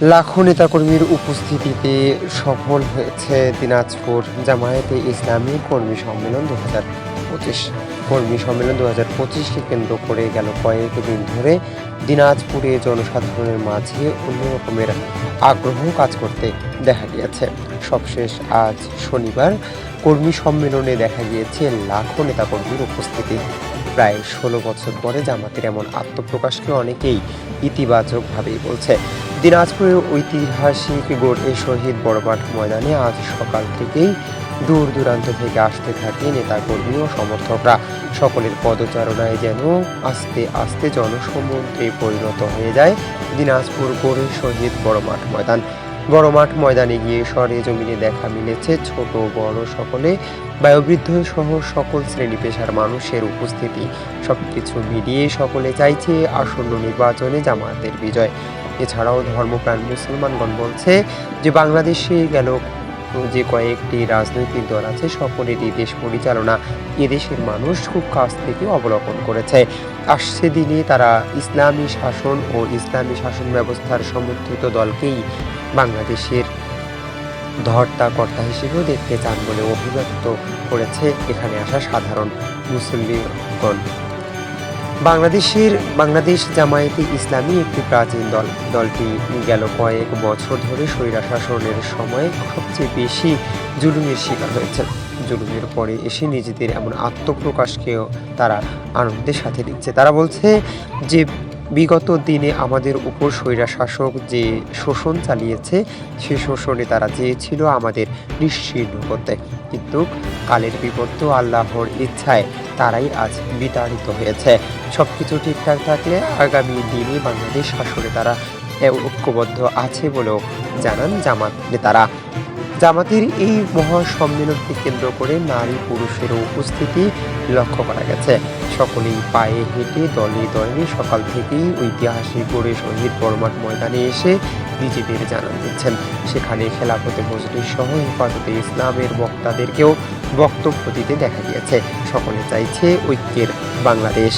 লাখো নেতাকর্মীর উপস্থিতিতে সফল হয়েছে দিনাজপুর জামায়াতে ইসলামী কর্মী সম্মেলন দু হাজার পঁচিশ। কর্মী সম্মেলন দু হাজার পঁচিশকে কেন্দ্র করে গেল কয়েকদিন ধরে দিনাজপুরে জনসাধারণের মাঝে অন্য রকমের আগ্রহ কাজ করতে দেখা গিয়েছে। সবশেষ আজ শনিবার কর্মী সম্মেলনে দেখা গিয়েছে লাখো নেতাকর্মীর উপস্থিতি। প্রায় ষোলো বছর পরে জামাতের এমন আত্মপ্রকাশকে অনেকেই ইতিবাচকভাবেই বলছে। দিনাজপুরের ঐতিহাসিক গোটে শহীদ বড়মাঠ ময়দানে আজ সকাল থেকেই দূর দূরান্ত থেকে আসতে থাকে নেতাকর্মী ও সমর্থকরা। সকলের পদচারণায় যেন আস্তে আস্তে জনসমুদ্রে পরিণত হয়ে যায় দিনাজপুর গোড়ে শহীদ বড়মাঠ ময়দান। বড়মাঠ ময়দানে গিয়ে সরে জমিনে দেখা মিলেছে ছোট, বড় সকলে। বয়োবৃদ্ধ সহ সকল শ্রেণি পেশার মানুষের উপস্থিতি। সবকিছু মিলিয়ে সকলে চাইছে আসন্ন নির্বাচনে জামায়াতের বিজয়। এছাড়াও ধর্মপ্রাণ মুসলমানগণ বলছে যে, বাংলাদেশে গেল যে কয়েকটি রাজনৈতিক দল আছে, সকলেরই দেশ পরিচালনা। এদেশের মানুষ খুব কাছ থেকে অবলোকন করেছে। আসছে দিনে তারা ইসলামী শাসন ও ইসলামী শাসন ব্যবস্থার সমর্থিত দলকেই বাংলাদেশের ধর্তা কর্তা হিসেবেও দেখতে চান বলে অভিব্যক্ত করেছে এখানে আসা সাধারণ মুসলিমগণ। বাংলাদেশের বাংলাদেশ জামায়াতে ইসলামী একটি প্রাচীন দল। দলটি গেল কয়েক বছর ধরে স্বৈরা শাসনের সময় সবচেয়ে বেশি জুলুমের শিকার হয়েছে। জুলুমের পরে এসে নিজেদের এমন আত্মপ্রকাশকেও তারা আনন্দের সাথে দিচ্ছে তারা বলছে যে বিগত দিনে আমাদের উপর স্বৈরা শাসক যে শোষণ চালিয়েছে, সে শোষণে তারা চেয়েছিল আমাদের নিশ্চিহ্ন করতে। কিন্তু কালের বিপত্ত আল্লাহর ইচ্ছায় তারাই আজ বিতাড়িত হয়েছে। সব কিছু ঠিকঠাক থাকলে আগামী দিনে বাংলাদেশ শাসনে তারা ঐক্যবদ্ধ আছে বলেও জানান জামাত নেতারা জামাতের এই মহা সম্মেলনকে কেন্দ্র করে নারী পুরুষের উপস্থিতি লক্ষ্য করা গেছে। সকলেই পায়ে হেঁটে দলে দলে সকাল থেকেই ঐতিহাসিক গড়ে শহীদ বর্মাট ময়দানে এসে নিজেদের জানান দিচ্ছেন। সেখানে খেলাফতে মজলিস সহ হেফাজতে ইসলামের বক্তাদেরকেও বক্তব্য দিতে দেখা গিয়েছে। সকলে চাইছে ঐক্যের বাংলাদেশ।